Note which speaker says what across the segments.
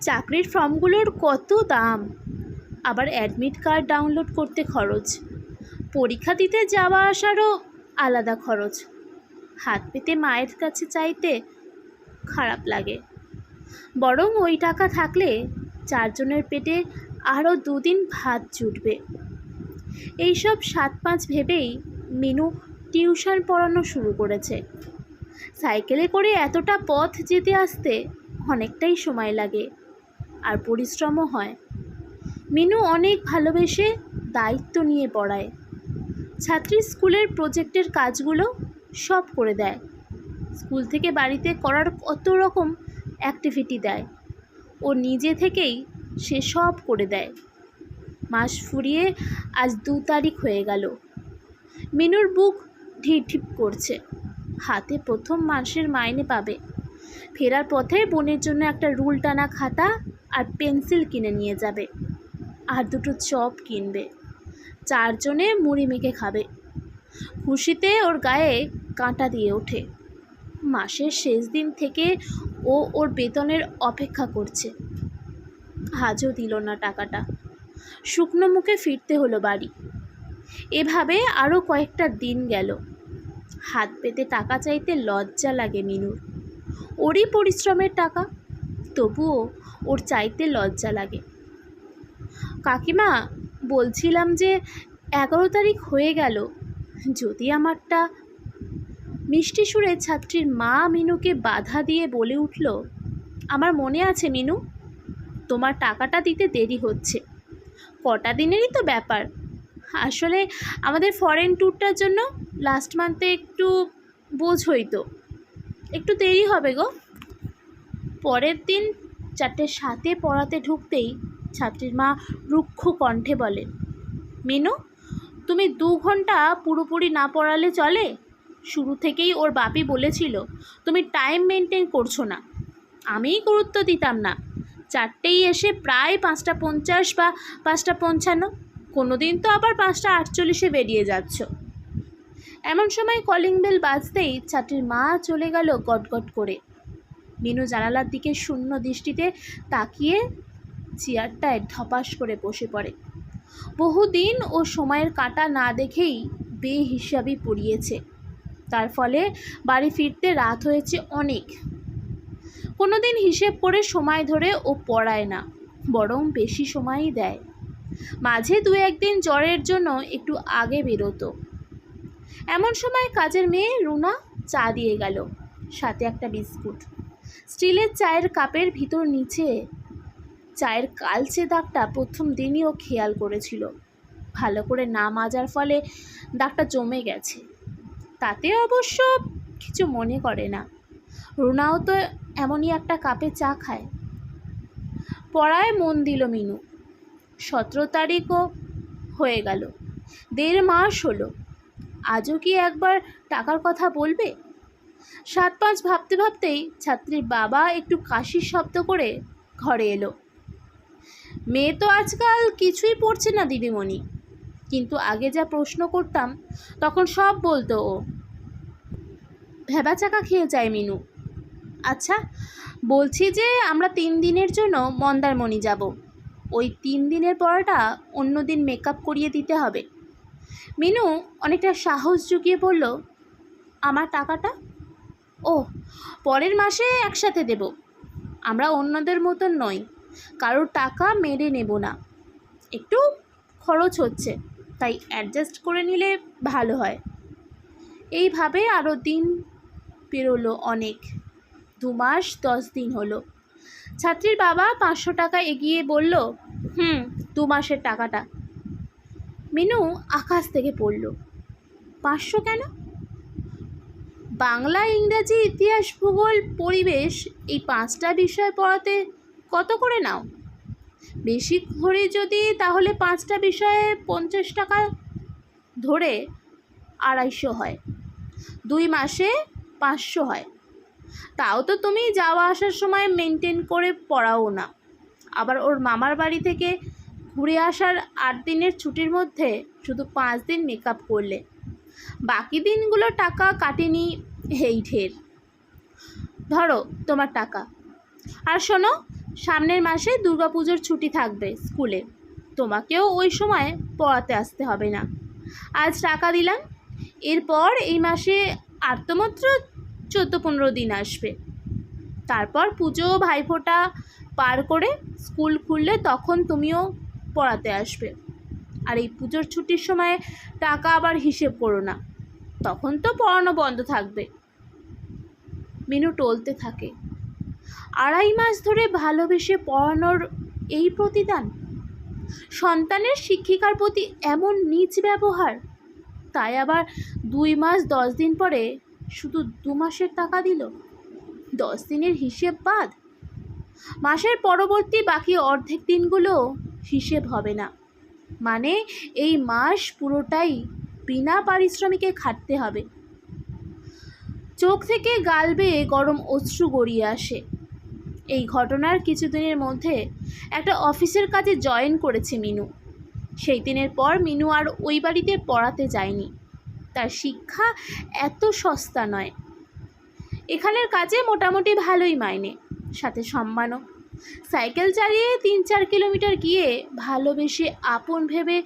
Speaker 1: চাকরির ফর্মগুলোর কত দাম? আবার অ্যাডমিট কার্ড ডাউনলোড করতে খরচ। পরীক্ষা দিতে যাওয়া আসারও আলাদা খরচ। হাত পেতে মায়ের কাছে চাইতে খারাপ লাগে। বরং ওই টাকা থাকলে চারজনের পেটে আরও দুদিন ভাত জুটবে। এইসব সাত পাঁচ ভেবেই মিনু টিউশন পড়ানো শুরু করেছে। সাইকেলে করে এতটা পথ যেতে আসতে অনেকটাই সময় লাগে। আর পরিশ্রমও হয়। মিনু অনেক ভালোবেসে দায়িত্ব নিয়ে পড়ায়। ছাত্রী স্কুলের প্রজেক্টের কাজগুলো সব করে দেয়। স্কুল থেকে বাড়িতে করার কত রকম অ্যাক্টিভিটি দেয়। ও নিজে থেকেই সে সব করে দেয়। মাস ফুরিয়ে আজ দু তারিখ হয়ে গেল। মিনুর বুক ঢিপ করছে। হাতে প্রথম মাসের মাইনে পাবে। ফেরার পথে বোনের জন্য একটা রুল টানা খাতা আর পেন্সিল কিনে নিয়ে যাবে। আর দুটো চপ কিনবে। চারজনে মুড়ি মেখে খাবে। খুশিতে ওর গায়ে কাঁটা দিয়ে ওঠে। মাসের শেষ দিন থেকে ও ওর বেতনের অপেক্ষা করছে। আজও দিল না টাকাটা। শুকনো মুখে ফিরতে হলো বাড়ি। এভাবে আরও কয়েকটা দিন গেল। হাত পেতে টাকা চাইতে লজ্জা লাগে মিনুর। ওরই পরিশ্রমের টাকা। তবুও ওর চাইতে লজ্জা লাগে। কাকিমা, বলছিলাম যে এগারো তারিখ হয়ে গেল। যদি আমারটা মিষ্টি সুরে ছাত্রীর মা মিনুকে বাধা দিয়ে বলে উঠল, আমার মনে আছে মিনু, তোমার টাকাটা দিতে দেরি হচ্ছে। কটা দিনেরই তো ব্যাপার। আসলে আমাদের ফরেন ট্যুরটার জন্য লাস্ট মান্থে একটু বোঝ হইতো একটু দেরি হবে গো। পরের দিন চারটে সাথে পড়াতে ঢুকতেই ছাত্রীর মা রুক্ষ কণ্ঠে বলেন, মিনু, তুমি দু ঘণ্টা পুরোপুরি না পড়ালে চলে? শুরু থেকেই ওর বাপি বলেছিল, তুমি টাইম মেনটেন করছ না। আমিই গুরুত্ব দিতাম না। চারটেই এসে প্রায় পাঁচটা পঞ্চাশ বা পাঁচটা পঞ্চান্ন। কোনো দিন তো আবার পাঁচটা আটচল্লিশে বেরিয়ে যাচ্ছ। এমন সময় কলিং বেল বাজতেই ছাত্রীর মা চলে গেল গটগট করে। মিনু জানালার দিকে শূন্য দৃষ্টিতে তাকিয়ে চেয়ারটায় ধপাস করে বসে পড়ে। বহুদিন ও সময়ের কাঁটা না দেখেই বেহিসাবি পড়িয়েছে। তার ফলে বাড়ি ফিরতে রাত হয়েছে অনেক। কোনো দিন হিসেব করে সময় ধরে ও পড়ায় না, বরং বেশি সময়ই দেয়। মাঝে দু একদিন জ্বরের জন্য একটু আগে বেরোতো। এমন সময় কাজের মেয়ে রুনা চা দিয়ে গেল, সাথে একটা বিস্কুট। স্টিলের চায়ের কাপের ভিতর নিচে। চায়ের কালচে দাগটা প্রথম দিনই ও খেয়াল করেছিল। ভালো করে না মাজার ফলে দাগটা জমে গেছে। তাতে অবশ্য কিছু মনে করে না। রুনাও তো এমনই একটা কাপে চা খায়। পড়ায় মন দিল মিনু। সতেরো তারিখও হয়ে গেল। দেড় মাস হলো। আজও কি একবার টাকার কথা বলবে? সাত পাঁচ ভাবতে ভাবতেই ছাত্রীর বাবা একটু কাশির শব্দ করে ঘরে এলো। মেয়ে তো আজকাল কিছুই পড়ছে না দিদিমণি। কিন্তু আগে যা প্রশ্ন করতাম, তখন সব বলতো ও। ভেবা চাকা খেয়ে যায় মিনু। আচ্ছা বলছি যে আমরা তিন দিনের জন্য মন্দারমণি যাব। ওই তিন দিনের পড়াটা অন্য দিন মেকআপ করিয়ে দিতে হবে। মিনু অনেকটা সাহস জুগিয়ে বলল, আমার টাকাটা? ও পরের মাসে একসাথে দেব। আমরা অন্যদের মতন নই। কারোর টাকা মেরে নেব না। একটু খরচ হচ্ছে, তাই অ্যাডজাস্ট করে নিলে ভালো হয়। এইভাবে আরও দিন পেরোলো অনেক। দু মাস, দশ দিন হলো। ছাত্রীর বাবা পাঁচশো টাকা এগিয়ে বলল, হুম, দু মাসের টাকাটা। মিনু আকাশ থেকে পড়ল, পাঁচশো কেন? বাংলা, ইংরাজি, ইতিহাস, ভূগোল, পরিবেশ এই পাঁচটা বিষয় পড়াতে কত করে নাও? বেশি করে যদি তাহলে পাঁচটা বিষয়ে পঞ্চাশ টাকা ধরে আড়াইশো হয়। দুই মাসে পাঁচশো হয়। তাও তো তুমি যাওয়া আসার সময় মেনটেন করে পড়াও না। আবার ওর মামার বাড়ি থেকে ঘুরে আসার আট দিনের ছুটির মধ্যে শুধু পাঁচ দিন মেকআপ করলে। বাকি দিনগুলো টাকা কাটেনি এই ঢের ধরো তোমার টাকা। আর শোনো, সামনের মাসে দুর্গাপুজোর ছুটি থাকবে স্কুলে। তোমাকেও ওই সময় পড়াতে আসতে হবে না। আজ টাকা দিলাম। এরপর এই মাসে আর তো মাত্র চোদ্দ পনেরো দিন আসবে। তারপর পুজো ভাইফোঁটা পার করে স্কুল খুললে তখন তুমিও পড়াতে আসবে। আর এই পুজোর ছুটির সময় টাকা আবার হিসেব করো না। তখন তো পড়ানো বন্ধ থাকবে। মিনু টলতে থাকে। আড়াই মাস ধরে ভালোবেসে পড়ানোর এই প্রতিদান? সন্তানের শিক্ষিকার প্রতি এমন নিচ ব্যবহার? তাই আবার দুই মাস দশ দিন পরে শুধু দু মাসের টাকা দিল? দশ দিনের হিসেব বাদ? মাসের পরবর্তী বাকি অর্ধেক দিনগুলো হিসেব হবে না। মানে এই মাস পুরোটাই বিনা পারিশ্রমিকে খাটতে হবে। চোখ থেকে গাল বেয়ে গরম অশ্রু গড়িয়ে আসে। এই ঘটনার কিছুদিনের মধ্যে একটা অফিসের কাজে জয়েন করেছে মিনু। সেই দিনের পর মিনু আর ওই বাড়িতে পড়াতে যায়নি। তার শিক্ষা এত সস্তা নয়। এখানের কাজে মোটামুটি ভালোই মাইনে। সাথে সম্মানও। সাইকেল চালিয়ে তিন চার কিলোমিটার গিয়ে ভালোবেসে আপন ভেবে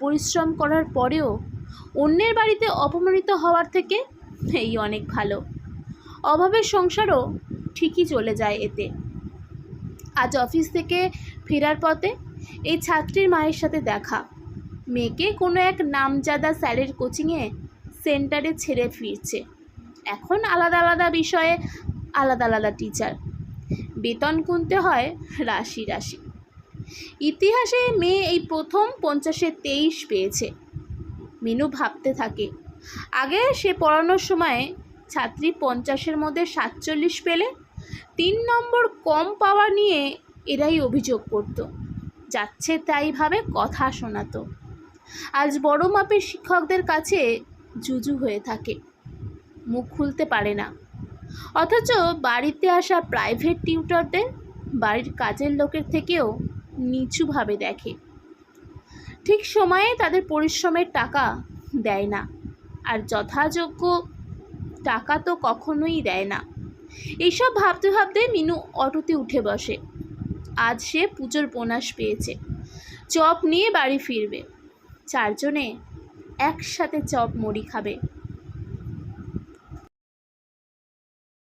Speaker 1: পরিশ্রম করার পরেও অন্যের বাড়িতে অপমানিত হওয়ার থেকে এই অনেক ভালো। অভাবের সংসারও ঠিকই চলে যায় এতে। আজ অফিস থেকে ফেরার পথে এই ছাত্রীর মায়ের সাথে দেখা। মেয়েকে কোনো এক নামজাদা স্যারের কোচিংয়ে সেন্টারে ছেড়ে ফিরছে। এখন আলাদা আলাদা বিষয়ে আলাদা আলাদা টিচার। বেতন গুনতে হয় রাশি রাশি। ইতিহাসে মেয়ে এই প্রথম পঞ্চাশে তেইশ পেয়েছে। মিনু ভাবতে থাকে, আগে সে পড়ানোর সময়ে ছাত্রী পঞ্চাশের মধ্যে সাতচল্লিশ পেলে তিন নম্বর কম পাওয়া নিয়ে এরাই অভিযোগ করত। যাচ্ছে তাইভাবে কথা শোনাতো। আজ বড় মাপের শিক্ষকদের কাছে জুজু হয়ে থাকে। মুখ খুলতে পারে না। অথচ বাড়িতে আসা প্রাইভেট টিউটরদের বাড়ির কাজের লোকের থেকেও নিচুভাবে দেখে। ঠিক সময়ে তাদের পরিশ্রমের টাকা দেয় না। আর যথাযোগ্য টাকা তো কখনোই দেয় না। এইসব ভাবতে ভাবতে মিনু অটোতে উঠে বসে। আজ সে পুজোর বোনাস পেয়েছে। চপ নিয়ে বাড়ি ফিরবে। চারজনে একসাথে চপ মুড়ি খাবে।